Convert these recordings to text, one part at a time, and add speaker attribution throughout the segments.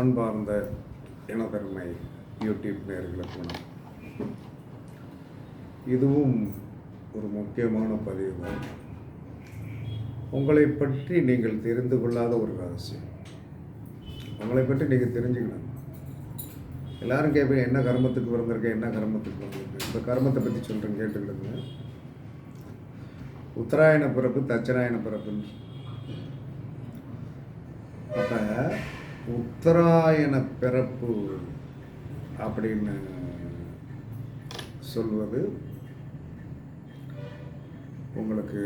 Speaker 1: அன்பார்ந்த இனப்பெருமை யூடியூப் நேர்களுக்கு வணக்கம். இதுவும் ஒரு முக்கியமான பதிவு. தான் உங்களை பற்றி நீங்கள் தெரிந்து கொள்ளாத ஒரு ரகசியம். உங்களை பற்றி நீங்கள் தெரிஞ்சுக்கணும். எல்லாரும் கேட்பேன் என்ன கர்மத்துக்கு பிறந்திருக்கேன் என்ன கர்மத்துக்கு பிறந்திருக்கேன் இந்த கர்மத்தை பற்றி சொல்கிறேன் கேட்டுக்கிடுங்க உத்தராயண பிறப்பு தச்சராயண பிறப்புன்னு. அப்போ உத்தராயண பிறப்பு அப்படின்னு சொல்வது உங்களுக்கு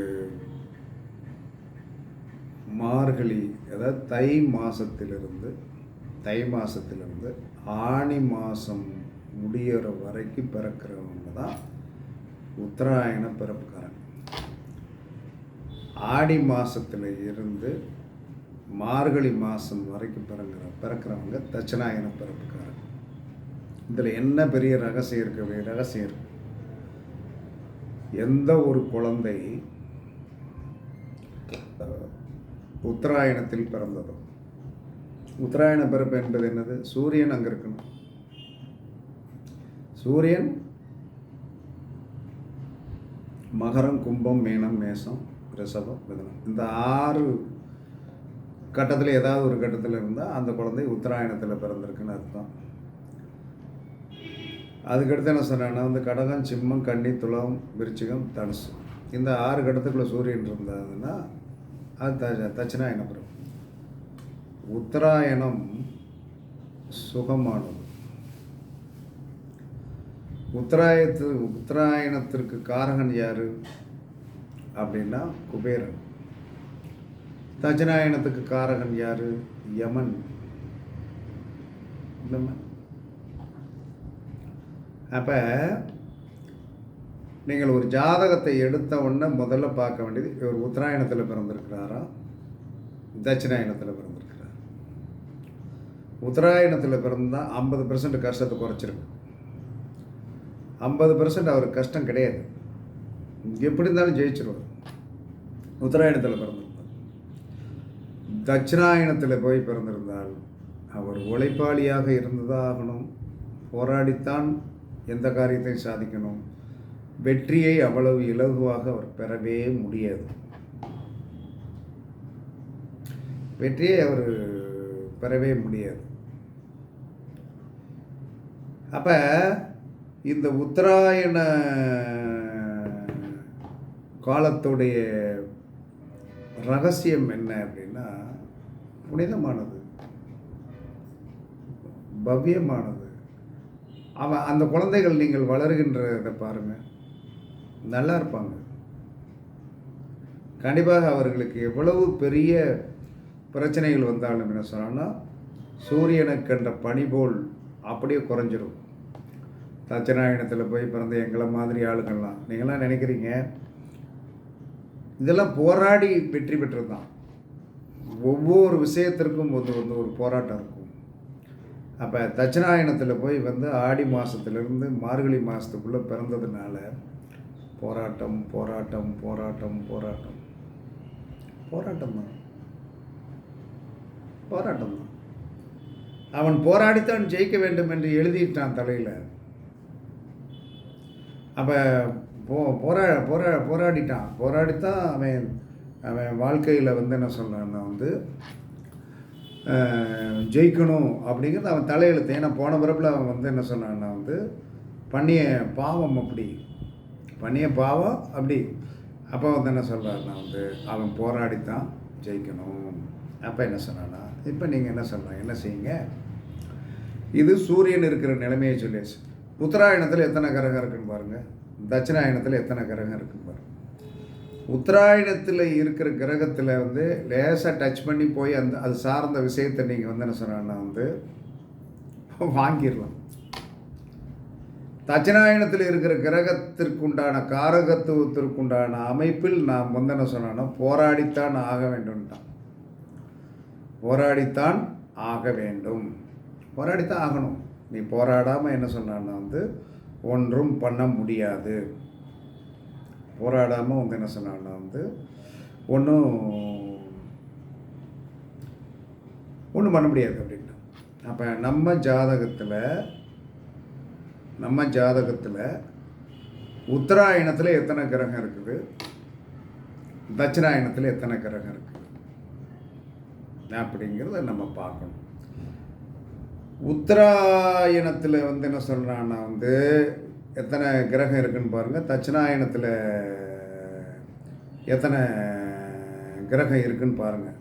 Speaker 1: மார்கழி அதாவது தை மாதத்திலிருந்து தை மாதத்திலிருந்து ஆணி மாதம் முடியிற வரைக்கும் பிறக்கிறவங்க தான் உத்தராயண பிறப்புக்காரங்க. ஆடி மாதத்தில் இருந்து மார்கழி மாதம் வரைக்கும் பிறங்குற பிறக்கிறவங்க தட்சணாயன பிறப்புக்காரங்க. இதில் என்ன பெரிய ரகசியம் இருக்கு ரகசியம் இருக்கு? எந்த ஒரு குழந்தை உத்தராயணத்தில் பிறந்ததோ உத்தராயண பிறப்பு என்பது என்னது? சூரியன் அங்கே இருக்கணும். சூரியன் மகரம் கும்பம் மீனம் மேசம் ரிஷபம் மிதனம். இந்த ஆறு கட்டத்தில் ஏதாவது ஒரு கட்டத்தில் இருந்தால் அந்த குழந்தை உத்தராயணத்தில் பிறந்திருக்குன்னு அர்த்தம். அதுக்கடுத்து என்ன சொன்னேன்னா வந்து கடகம் சிம்மம் கன்னி துளம் விருச்சிகம் தனுசு. இந்த ஆறு கட்டத்துக்குள்ளே சூரியன் இருந்ததுன்னா அது த தட்சிணாயன பிறகு உத்தராயணம் சுகமானது. உத்தராயத்து உத்தராயணத்திற்கு காரகன் யார்? அப்படின்னா குபேரன். தஜநாயனத்துக்கு காரகன் யார்? யமன். இல்லைம்மா அப்போ நீங்கள் ஒரு ஜாதகத்தை எடுத்த உடனே முதல்ல பார்க்க வேண்டியது இவர் உத்தராயணத்தில் பிறந்திருக்கிறாரா? தட்சிணாயணத்தில் பிறந்திருக்கிறார்? உத்தராயணத்தில் பிறந்தால் ஐம்பது பர்சன்ட் கஷ்டத்தை குறைச்சிருக்கு. ஐம்பது பர்சன்ட் அவருக்கு கஷ்டம் கிடையாது. எப்படி இருந்தாலும் ஜெயிச்சிருவார். உத்தராயணத்தில் பிறந்திருந்தார் தட்சிணாயணத்தில் போய் பிறந்திருந்தால் அவர் உழைப்பாளியாக இருந்ததாகணும். போராடித்தான் எந்த காரியத்தையும் சாதிக்கணும். வெற்றியை அவ்வளவு இலகுவாக அவர் பெறவே முடியாது. வெற்றியை அவர் பெறவே முடியாது. அப்போ இந்த உத்தராயண காலத்துடைய ரகசியம் என்ன அப்படின்னா புனிதமானது பவ்யமானது. அவன் அந்த குழந்தைகள் நீங்கள் வளர்கின்றதை பாருங்கள் நல்லா இருப்பாங்க. கண்டிப்பாக அவர்களுக்கு எவ்வளவு பெரிய பிரச்சனைகள் வந்தாலும் என்ன சொன்னா சூரியனுக்கு கண்ட பனி போல் அப்படியே குறைஞ்சிரும். தட்சநாயணத்தில் போய் பிறந்த எங்களை மாதிரி ஆளுங்கள்லாம். நீங்களாம் நினைக்கிறீங்க? இதெல்லாம் போராடி வெற்றி பெற்றது தான் ஒவ்வொரு விஷயத்திற்கும் வந்து வந்து ஒரு போராட்டம் இருக்கும். அப்போ தட்சிணாயனத்தில் போய் வந்து ஆடி மாதத்துலேருந்து மார்கழி மாதத்துக்குள்ளே பிறந்ததுனால போராட்டம் போராட்டம் போராட்டம் போராட்டம். போராட்டம் தான். போராட்டம் தான். அவன் போராடித்தான் ஜெயிக்க வேண்டும் என்று எழுதிட்டான் தலையில். அப்போ போ போரா போரா போராடிட்டான். போராடித்தான் அவன் அவன் வாழ்க்கையில் வந்து என்ன சொல்கிறான்னா வந்து ஜெயிக்கணும் அப்படிங்கிறது அவன் தலையெழுத்து. ஏன்னா போன பிறப்பில் அவன் வந்து என்ன சொன்னான்னா வந்து பண்ணிய பாவம் அப்படி. பண்ணிய பாவம் அப்படி. அப்போ வந்து என்ன சொல்கிறாருன்னா வந்து அவன் போராடித்தான் ஜெயிக்கணும். அப்போ என்ன சொன்னான்னா இப்போ நீங்கள் என்ன சொல்கிறாங்க என்ன செய்யுங்க? இது சூரியன் இருக்கிற நிலைமையை சொல்லியாச்சு. உத்தராயணத்தில் எத்தனை கிரகம் இருக்குன்னு பாருங்கள் தட்சிணாயணத்தில் எத்தனை கிரகம் இருக்குன்னு பாருங்கள் உத்தராயணத்தில் இருக்கிற கிரகத்தில் வந்து லேசாக டச் பண்ணி போய் அந்த அது சார்ந்த விஷயத்தை நீங்கள் வந்து என்ன சொன்னா வந்து வாங்கிடலாம். தட்சிணாயணத்தில் இருக்கிற கிரகத்திற்குண்டான காரகத்துவத்திற்குண்டான அமைப்பில் நாம் வந்து என்ன சொன்னோன்னா போராடித்தான் ஆக வேண்டும்ட்டான். போராடித்தான் ஆக வேண்டும். போராடித்தான் ஆகணும். நீ போராடாமல் என்ன சொன்னான்னா வந்து ஒன்றும் பண்ண முடியாது. போராடாமல் வந்து என்ன சொன்னான்னா வந்து ஒன்றும் ஒன்றும் பண்ண முடியாது அப்படின்ட்டு. அப்போ நம்ம ஜாதகத்தில் நம்ம ஜாதகத்தில் உத்தராயணத்தில் எத்தனை கிரகம் இருக்குது? தட்சிணாயணத்தில் எத்தனை கிரகம் இருக்குது? அப்படிங்கிறத நம்ம பார்க்கணும். உத்தராயணத்தில் வந்து என்ன சொல்கிறான்னா வந்து எத்தனை கிரகம் இருக்குதுன்னு பாருங்கள் தட்சிணாயணத்தில் எத்தனை கிரகம் இருக்குன்னு பாருங்கள்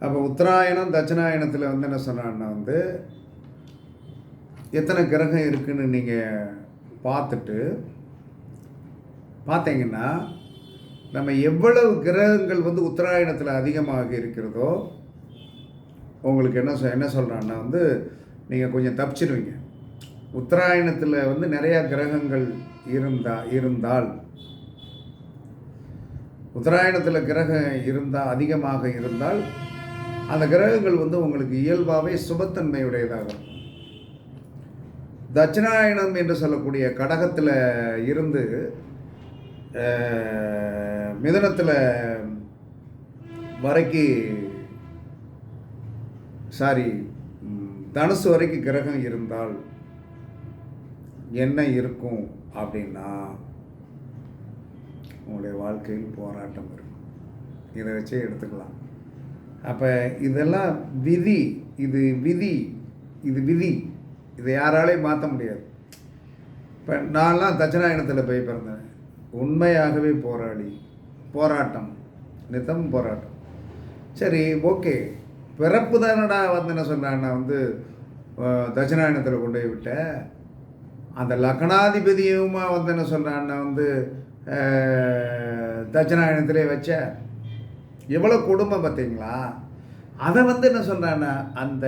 Speaker 1: அப்போ உத்தராயணம் தட்சிணாயணத்தில் வந்து என்ன சொன்னான்னா வந்து எத்தனை கிரகம் இருக்குதுன்னு நீங்கள் பார்த்துட்டு பார்த்தீங்கன்னா நம்ம எவ்வளவு கிரகங்கள் வந்து உத்தராயணத்தில் அதிகமாக இருக்கிறதோ உங்களுக்கு என்ன சொ என்ன சொல்கிறான்னா வந்து நீங்கள் கொஞ்சம் தப்பிச்சிடுவீங்க உத்தராயணத்தில் வந்து நிறையா கிரகங்கள் இருந்தா இருந்தால் உத்தராயணத்தில் கிரகம் இருந்தால் அதிகமாக இருந்தால் அந்த கிரகங்கள் வந்து உங்களுக்கு இயல்பாகவே சுபத்தன்மையுடையதாகும். தட்சிணாயணம் என்று சொல்லக்கூடிய கடகத்தில் இருந்து மிதனத்தில் வரைக்கு சாரி தனுசு வரைக்கும் கிரகம் இருந்தால் என்ன இருக்கும் அப்படின்னா உங்களுடைய வாழ்க்கையில் போராட்டம் இருக்கும். இதை வச்சே எடுத்துக்கலாம். அப்போ இதெல்லாம் விதி இது விதி இது விதி. இதை யாராலையும் மாற்ற முடியாது. இப்போ நான்லாம் தட்சிணாயணத்தில் போய் பிறந்தேன். உண்மையாகவே போராடி போராட்டம் நித்தம் போராட்டம். சரி ஓகே. பிறப்பு தானடா வந்து என்ன சொன்னான்னா வந்து தட்சிணாயணத்தில் கொண்டு போய் விட்டேன் அந்த லக்னாதிபதியுமா வந்து என்ன சொல்கிறான்னா வந்து தட்சிணாயணத்திலே வச்ச எவ்வளோ குடும்பம் பார்த்தீங்களா? அதை வந்து என்ன சொன்னான்னா அந்த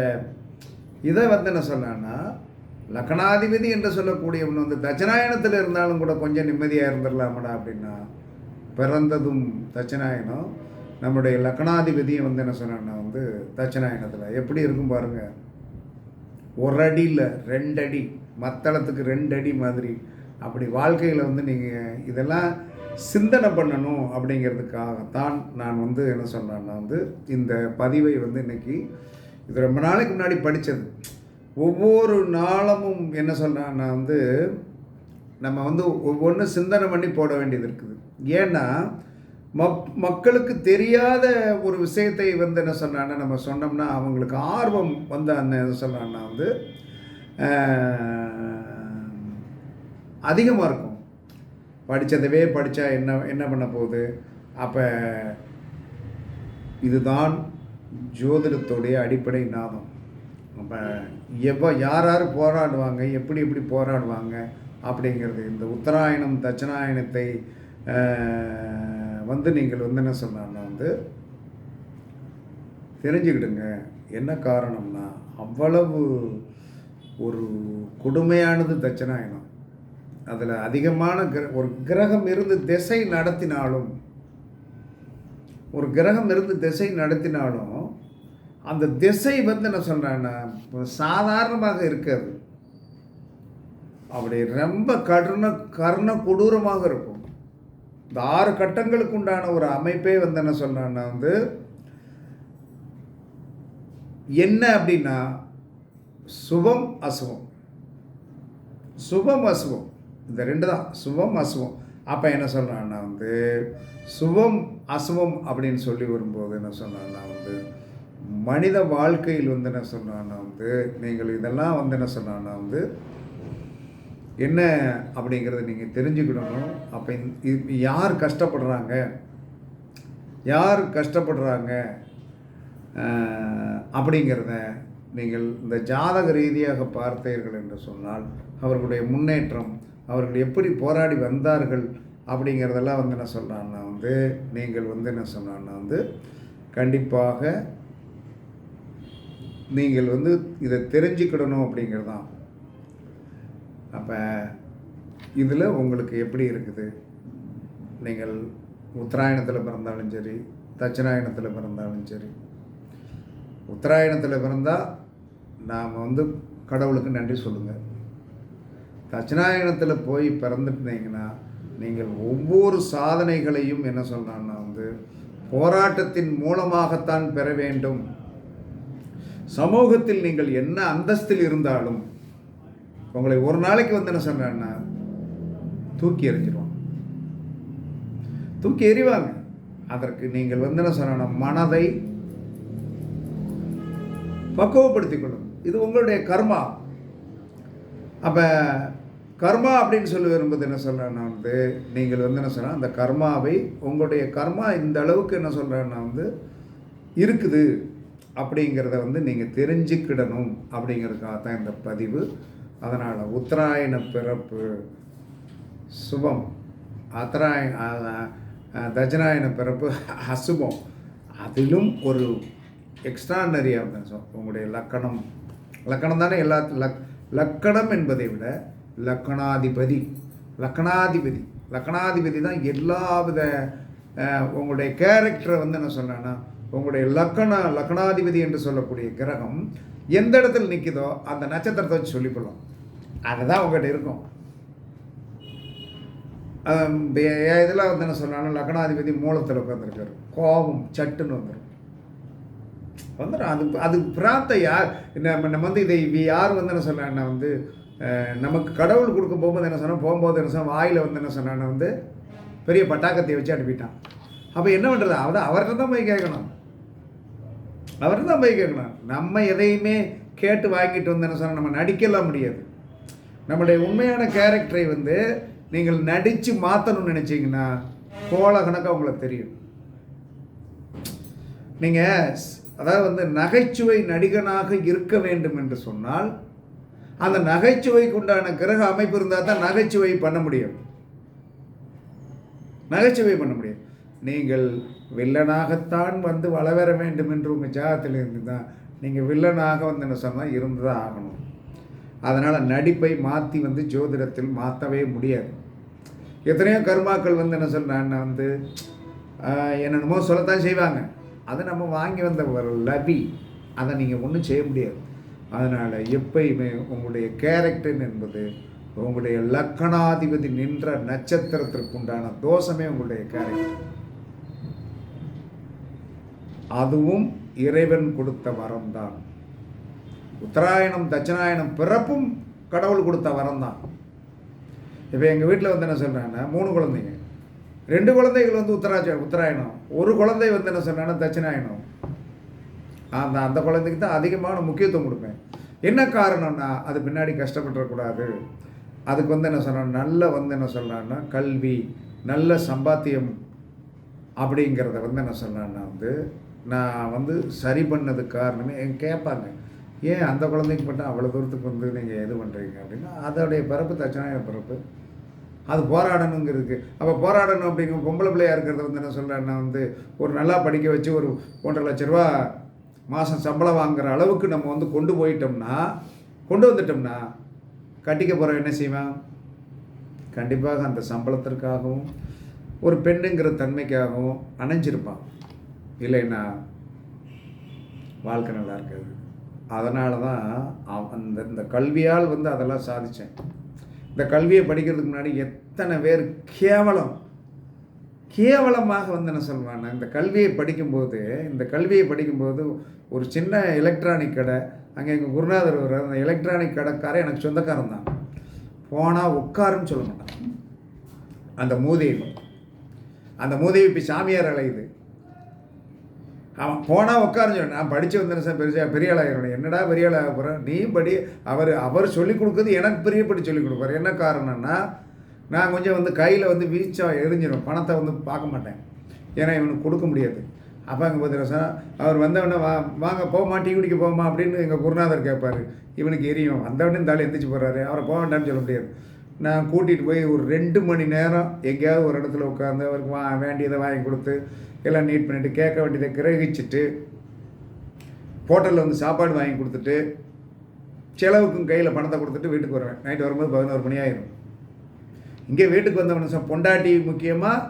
Speaker 1: இதை வந்து என்ன சொல்கிறான்னா லக்னாதிபதி என்று சொல்லக்கூடியவன் வந்து தட்சிணாயணத்தில் இருந்தாலும் கூட கொஞ்சம் நிம்மதியாக இருந்துடலாமடா அப்படின்னா பிறந்ததும் தட்சிணாயணம் நம்முடைய லக்னாதிபதியும் வந்து என்ன சொன்னான்னா வந்து தட்சிணாயணத்தில் எப்படி இருக்கும் பாருங்கள் ஒரு அடியில் ரெண்டு அடி. மத்தளத்துக்கு ரெண்டு அடி மாதிரி. அப்படி வாழ்க்கையில் வந்து நீங்கள் இதெல்லாம் சிந்தனை பண்ணணும் அப்படிங்கிறதுக்காகத்தான் நான் வந்து என்ன சொன்னேன்னா வந்து இந்த பதிவை வந்து இன்றைக்கி இது ரொம்ப நாளைக்கு முன்னாடி படித்தது ஒவ்வொரு நாளமும் என்ன சொல்கிறேன்னா வந்து நம்ம வந்து ஒவ்வொன்றும் சிந்தனை பண்ணி போட வேண்டியது இருக்குது. ஏன்னா மக் மக்களுக்கு தெரியாத ஒரு விஷயத்தை வந்து என்ன சொன்னான்னா நம்ம சொன்னோம்னா அவங்களுக்கு ஆர்வம் வந்து அந்த என்ன சொன்னான்னா வந்து அதிகமாக இருக்கும். படித்ததவே படித்தா என்ன என்ன பண்ண போகுது? அப்போ இதுதான் ஜோதிடத்துடைய அடிப்படை நாதம். அப்போ எப்போ யார் யார் போராடுவாங்க எப்படி எப்படி போராடுவாங்க அப்படிங்கிறது. இந்த உத்தராயணம் தட்சிணாயணத்தை வந்து நீங்கள் வந்து என்ன சொன்னார்னா வந்து தெரிஞ்சுக்கிடுங்க. என்ன காரணம்னா அவ்வளவு ஒரு கொடுமையானது தட்சணாயனம். அதில் அதிகமான கிர ஒரு கிரகம் இருந்து திசை நடத்தினாலும் ஒரு கிரகம் இருந்து திசை நடத்தினாலும் அந்த திசை வந்து என்ன சொல்கிறேன்னா சாதாரணமாக இருக்காது. அப்படி ரொம்ப கருண கருண கொடூரமாக இருக்கும். இந்த ஆறு கட்டங்களுக்கு உண்டான ஒரு அமைப்பே வந்து என்ன சொல்கிறேன்னா வந்து என்ன அப்படின்னா சுபம் அசுவம் சுபம் அசுவம் இந்த ரெண்டு தான். சுபம் அசுவம் அப்போ என்ன சொல்கிறான்னா வந்து சுபம் அசுவம் அப்படின்னு சொல்லி வரும்போது என்ன சொன்னான்னா வந்து மனித வாழ்க்கையில் வந்து என்ன சொன்னான்னா வந்து நீங்கள் இதெல்லாம் வந்து என்ன சொன்னான்னா வந்து என்ன அப்படிங்கிறத நீங்கள் தெரிஞ்சுக்கிடணும். அப்போ யார் கஷ்டப்படுறாங்க? யார் கஷ்டப்படுறாங்க? அப்படிங்கிறத நீங்கள் இந்த ஜாதக ரீதியாக பார்த்தீர்கள் என்று சொன்னால் அவர்களுடைய முன்னேற்றம் அவர்கள் எப்படி போராடி வந்தார்கள் அப்படிங்கிறதெல்லாம் வந்து என்ன சொல்கிறான்னா வந்து நீங்கள் வந்து என்ன சொன்னான்னா வந்து கண்டிப்பாக நீங்கள் வந்து இதை தெரிஞ்சுக்கிடணும் அப்படிங்கிறது தான் அப்போ இதில் உங்களுக்கு எப்படி இருக்குது? நீங்கள் உத்தராயணத்தில் பிறந்தாலும் சரி தட்சிணாயணத்தில் பிறந்தாலும் சரி உத்தராயணத்தில் பிறந்தால் நாம் வந்து கடவுளுக்கு நன்றி சொல்லுங்கள் தட்சிணாயனத்தில் போய் பிறந்துட்டீங்கன்னா நீங்கள் ஒவ்வொரு சாதனைகளையும் என்ன சொல்கிறான்னா வந்து போராட்டத்தின் மூலமாகத்தான் பெற வேண்டும். சமூகத்தில் நீங்கள் என்ன அந்தஸ்தில் இருந்தாலும் உங்களை ஒரு நாளைக்கு வந்து என்ன சொல்கிறேன்னா தூக்கி எறிஞ்சிருவான் தூக்கி எறிவாங்க. அதற்கு நீங்கள் வந்து என்ன சொல்லணும் மனதை பக்குவப்படுத்திக் கொள்ளும் இது உங்களுடைய கர்மா. அப்போ கர்மா அப்படின்னு சொல்ல வரும்போது என்ன சொல்கிறேன்னா வந்து நீங்கள் வந்து என்ன சொல்கிறேன் அந்த கர்மாவை உங்களுடைய கர்மா இந்த அளவுக்கு என்ன சொல்கிறேன்னா வந்து இருக்குது அப்படிங்கிறத வந்து நீங்கள் தெரிஞ்சுக்கிடணும் அப்படிங்கிறதுக்காக தான் இந்த பதிவு. அதனால் உத்தராயண பிறப்பு சுபம். அத்தராய தஜனாயன பிறப்பு அசுபம். அதிலும் ஒரு எக்ஸ்ட்ரானரியாக இருந்தேன் உங்களுடைய லக்கணம் லக்கணம் தானே எல்லா லக் லக்கணம் என்பதை விட லக்கணாதிபதி லக்கணாதிபதி லக்கணாதிபதி தான் எல்லா வித உங்களுடைய கேரக்டரை வந்து என்ன சொன்னேன்னா உங்களுடைய லக்கண லக்கணாதிபதி என்று சொல்லக்கூடிய கிரகம் எந்த இடத்துல நிற்கிதோ அந்த நட்சத்திரத்தை வச்சு சொல்லிக்கொள்ளும். அதுதான் உங்கள்கிட்ட இருக்கும். இதில் வந்து என்ன சொன்னாலும் லக்னாதிபதி மூலத்தில் உட்காந்துருக்காரு கோபம் சட்டுன்னு வந்துடும் வந்துடும் அது அது பிரார்த்தை யார்? நம்ம நம்ம வந்து இதை யார் வந்து என்ன சொன்னான்னா வந்து நமக்கு கடவுள் கொடுக்க போகும்போது என்ன சொன்னால் போகும்போது என்ன சொன்னால் வாயில் வந்து என்ன சொன்னான்னு வந்து பெரிய பட்டாக்கத்தை வச்சு அனுப்பிட்டான். அப்போ என்ன பண்ணுறது அவர் அவர்கிட்ட தான் போய் கேட்கணும். அவர்கிட்ட தான் போய் கேட்கணும். நம்ம எதையுமே கேட்டு வாங்கிட்டு வந்து என்ன சொன்னால் நம்ம நடிக்கலாம் முடியாது. நம்மளுடைய உண்மையான கேரக்டரை வந்து நீங்கள் நடித்து மாற்றணும்னு நினச்சிங்கன்னா கோலகணக்காக உங்களுக்கு தெரியும். நீங்கள் அதாவது வந்து நகைச்சுவை நடிகனாக இருக்க வேண்டும் என்று சொன்னால் அந்த நகைச்சுவைக்கு உண்டான கிரக அமைப்பு இருந்தால் தான் நகைச்சுவை பண்ண முடியும். நகைச்சுவை பண்ண முடியும். நீங்கள் வில்லனாகத்தான் வந்து வளவர வேண்டும் என்று உங்கள் ஜாதத்தில் இருந்து தான் நீங்கள் வில்லனாக வந்து என்ன சொன்னால் இருந்து தான் ஆகணும். அதனால் நடிப்பை மாற்றி வந்து ஜோதிடத்தில் மாற்றவே முடியாது. எத்தனையோ கர்மாக்கள் வந்து என்ன சொல்கிறான்னு வந்து என்னென்னமோ சொல்லத்தான் செய்வாங்க. அதை நம்ம வாங்கி வந்த ஒரு லபி. அதை நீங்கள் ஒன்றும் செய்ய முடியாது. அதனால் எப்பயுமே உங்களுடைய கேரக்டர் என்பது உங்களுடைய லக்கணாதிபதி நின்ற நட்சத்திரத்திற்கு உண்டான தோஷமே உங்களுடைய கேரக்டர் அதுவும் இறைவன் கொடுத்த வரம்தான். உத்தராயணம் தட்சிணாயணம் பிறப்பும் கடவுள் கொடுத்த வரம்தான். இப்போ எங்கள் வீட்டில் வந்து என்ன சொல்கிறாங்கன்னா மூணு குழந்தைங்க. ரெண்டு குழந்தைகள் வந்து உத்தராட்ச உத்தராயணம். ஒரு குழந்தை வந்து என்ன சொன்னாலும் தட்சிணாயணம். அந்த அந்த குழந்தைக்கு தான் அதிகமான முக்கியத்துவம் கொடுப்பேன். என்ன காரணம்னா அது பின்னாடி கஷ்டப்பட்டுறக்கூடாது. அதுக்கு வந்து என்ன சொன்னால் நல்ல வந்து என்ன சொல்லலான்னா கல்வி நல்ல சம்பாத்தியம் அப்படிங்கிறத வந்து என்ன சொன்னான்னா வந்து நான் வந்து சரி பண்ணதுக்கு காரணமே என் கேட்பாங்க. ஏன் அந்த குழந்தைக்கு மட்டும் அவ்வளோ தூரத்துக்கு வந்து நீங்கள் இது பண்ணுறீங்க அப்படின்னா அதோடைய பிறப்பு தட்சணாய பிறப்பு. அது போராடணுங்கிறதுக்கு. அப்போ போராடணும் அப்படிங்கிற பொம்பளை பிள்ளையாக இருக்கிறத வந்து என்ன சொல்கிறேன்னா வந்து ஒரு நல்லா படிக்க வச்சு ஒரு ஒன்றரை லட்ச ரூபா மாதம் சம்பளம் வாங்குற அளவுக்கு நம்ம வந்து கொண்டு போயிட்டோம்னா கொண்டு வந்துட்டோம்னா கட்டிக்க போகிற என்ன செய்வேன்? கண்டிப்பாக அந்த சம்பளத்திற்காகவும் ஒரு பெண்ணுங்கிற தன்மைக்காகவும் அணைஞ்சிருப்பான். இல்லைன்னா வாழ்க்கை நல்லா இருக்காது. அதனால தான் அந்த இந்த கல்வியால் வந்து அதெல்லாம் சாதித்தேன் இந்த கல்வியை படிக்கிறதுக்கு முன்னாடி எத்தனை பேர் கேவலம் கேவலமாக வந்து என்ன சொல்லுவாங்க இந்த கல்வியை படிக்கும்போது இந்த கல்வியை படிக்கும்போது ஒரு சின்ன எலக்ட்ரானிக் கடை அங்கே எங்கள் குருநாதர் ஒரு அந்த எலக்ட்ரானிக் கடைக்காரன் எனக்கு சொந்தக்காரன் தான். போனால் உட்காருன்னு சொல்ல மாட்டான். அந்த மூதேவி. அந்த மூதேவி இப்போ சாமியார் அலையுது. அவன் போனால் உட்காருன்னு சொன்னான் நான் படித்து வந்தேன் சார் பெருசாக பெரிய ஆளாயிரம் என்னடா பெரிய ஆளாக போகிறேன் நீ படி அவர் அவர் சொல்லிக் கொடுக்குறது எனக்கு பிரியப்படி சொல்லிக் கொடுப்பார். என்ன காரணம்னா நான் கொஞ்சம் வந்து கையில் வந்து வீச்சா எரிஞ்சிடும் பணத்தை வந்து பார்க்க மாட்டேன். ஏன்னா இவனுக்கு கொடுக்க முடியாது. அப்போ அங்கே பார்த்தீங்கன்னா சார் அவர் வந்தவொடனே வா வாங்க போமா டீ குடிக்க போமா அப்படின்னு எங்கள் குருநாதர் கேட்பார் இவனுக்கு எரியும். வந்தவொடனே இந்த ஆள் எந்திரிச்சு போகிறாரு அவரை போக வேண்டாம்னு சொல்ல முடியாது. நான் கூட்டிகிட்டு போய் ஒரு ரெண்டு மணி நேரம் எங்கேயாவது ஒரு இடத்துல உட்காந்து அவருக்கு வா வேண்டியதை வாங்கி கொடுத்து எல்லாம் நீட் பண்ணிவிட்டு கேட்க வேண்டியதை கிரகிச்சிட்டு ஹோட்டலில் வந்து சாப்பாடு வாங்கி கொடுத்துட்டு செலவுக்கும் கையில் பணத்தை கொடுத்துட்டு வீட்டுக்கு வருவேன். நைட்டு வரும்போது பதினோரு மணி ஆயிரும். இங்கே வீட்டுக்கு வந்த மனுஷன் பொண்டாட்டி முக்கியமாக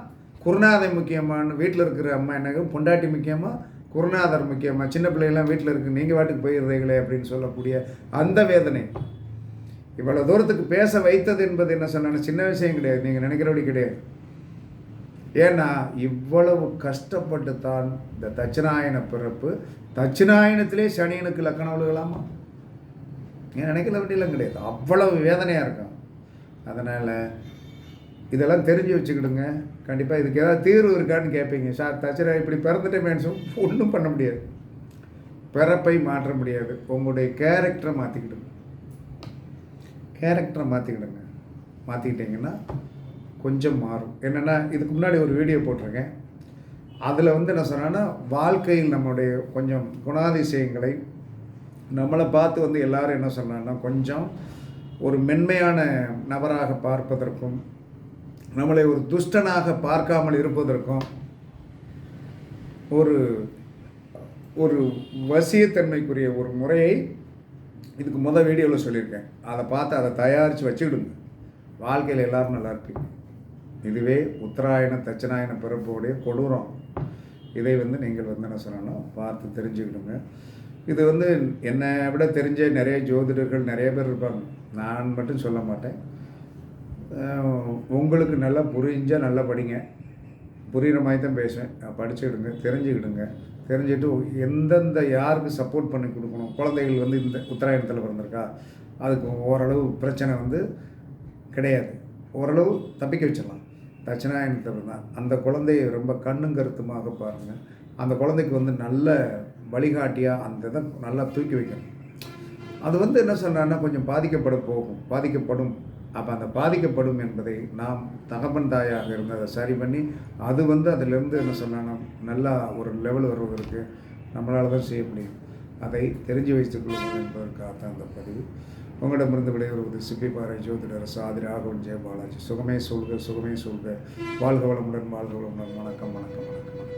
Speaker 1: குருநாதர் முக்கியமான்னு? வீட்டில் இருக்கிற அம்மா என்னங்க பொண்டாட்டி முக்கியமாக குருநாதர் முக்கியமாக சின்ன பிள்ளைகள்லாம் வீட்டில் இருக்கு நீங்கள் வாட்டுக்கு போயிடுறீங்களே? அப்படின்னு சொல்லக்கூடிய அந்த வேதனை. இவ்வளோ தூரத்துக்கு பேச வைத்தது என்பது என்ன சொன்னா சின்ன விஷயம் கிடையாது. நீங்கள் நினைக்கிறபடி கிடையாது. ஏன்னா இவ்வளவு கஷ்டப்பட்டு தான் இந்த தட்சிணாயன பிறப்பு. தட்சிணாயனத்திலே சனியனுக்கு லக்கணம் விழுகலாமா நீங்கள் நினைக்கல அப்படிலாம் கிடையாது. அவ்வளவு வேதனையாக இருக்கும். அதனால் இதெல்லாம் தெரிஞ்சு வச்சுக்கிடுங்க. கண்டிப்பாக இதுக்கு ஏதாவது தீர்வு இருக்கான்னு கேட்பீங்க சார் தச்சரா இப்படி பிறந்துட்டேன் சொல் ஒன்றும் பண்ண முடியாது. பிறப்பை மாற்ற முடியாது. உங்களுடைய கேரக்டரை மாற்றிக்கிடுங்க கேரக்டரை மாற்றிக்கிடுங்க மாற்றிக்கிட்டிங்கன்னா கொஞ்சம் மாறும். என்னென்னா இதுக்கு முன்னாடி ஒரு வீடியோ போட்டிருக்கேன். அதில் வந்து என்ன சொன்னேன்னா வாழ்க்கையில் நம்முடைய கொஞ்சம் குணாதிசயங்களை நம்மளை பார்த்து வந்து எல்லோரும் என்ன சொன்னாங்கன்னா கொஞ்சம் ஒரு மென்மையான நபராக பார்ப்பதற்கும் நம்மளை ஒரு துஷ்டனாக பார்க்காமல் இருப்பதற்கும் ஒரு ஒரு வசியத்தன்மைக்குரிய ஒரு முறையை இதுக்கு முதல் வீடியோவில் சொல்லியிருக்கேன். அதை பார்த்து அதை தயாரித்து வச்சுக்கிடுங்க. வாழ்க்கையில் எல்லாரும் நல்லா இருப்பீங்க. இதுவே உத்தராயண தட்சிணாயன பிறப்புடைய கொடூரம். இதை வந்து நீங்கள் வந்து என்ன சொல்லணும்? பார்த்து தெரிஞ்சுக்கிடுங்க. இது வந்து என்னை விட தெரிஞ்ச நிறைய ஜோதிடர்கள் நிறைய பேர் இருப்பாங்க. நான் மட்டும் சொல்ல மாட்டேன். உங்களுக்கு நல்லா புரிஞ்சால் நல்லா படிங்க. புரிகிற மாதிரி தான் பேசுவேன். படிச்சுக்கிடுங்க தெரிஞ்சுக்கிடுங்க. தெரிஞ்சுட்டு எந்தெந்த யாருக்கு சப்போர்ட் பண்ணி கொடுக்கணும்? குழந்தைகள் வந்து இந்த உத்தராயணத்தில் பிறந்திருக்கா? அதுக்கு ஓரளவு பிரச்சனை வந்து கிடையாது. ஓரளவு தப்பிக்க வச்சிடலாம். தட்சிணாயணத்தில் இருந்தால் அந்த குழந்தையை ரொம்ப கண்ணும் கருத்துமாக பாருங்கள் அந்த குழந்தைக்கு வந்து நல்ல வழிகாட்டியாக அந்த இதை நல்லா தூக்கி வைக்கணும். அது வந்து என்ன சொல்கிறாங்கன்னா கொஞ்சம் பாதிக்கப்பட போகும். பாதிக்கப்படும் அப்போ அந்த பாதிக்கப்படும் என்பதை நாம் தகப்பன் தாயாக இருந்து அதை சரி பண்ணி அது வந்து அதிலிருந்து என்ன சொல்லணும் நல்லா ஒரு லெவல் வருவதற்கு நம்மளால் தான் செய்ய முடியும். அதை தெரிஞ்சு வைத்துக் கொள்ளுங்கள் என்பதற்காக தான் அந்த பதிவு. உங்களிடமிருந்து விடைபெறுவது சிப்பிப்பாறை ஜோதிடர் சாதி ராகவன் ஜெயபாலாஜி. சுகமே சொல்க சுகமே சொல்க வாழ்க வளமுடன் வாழ்க வளமுடன். வணக்கம் வணக்கம் வணக்கம் வணக்கம்.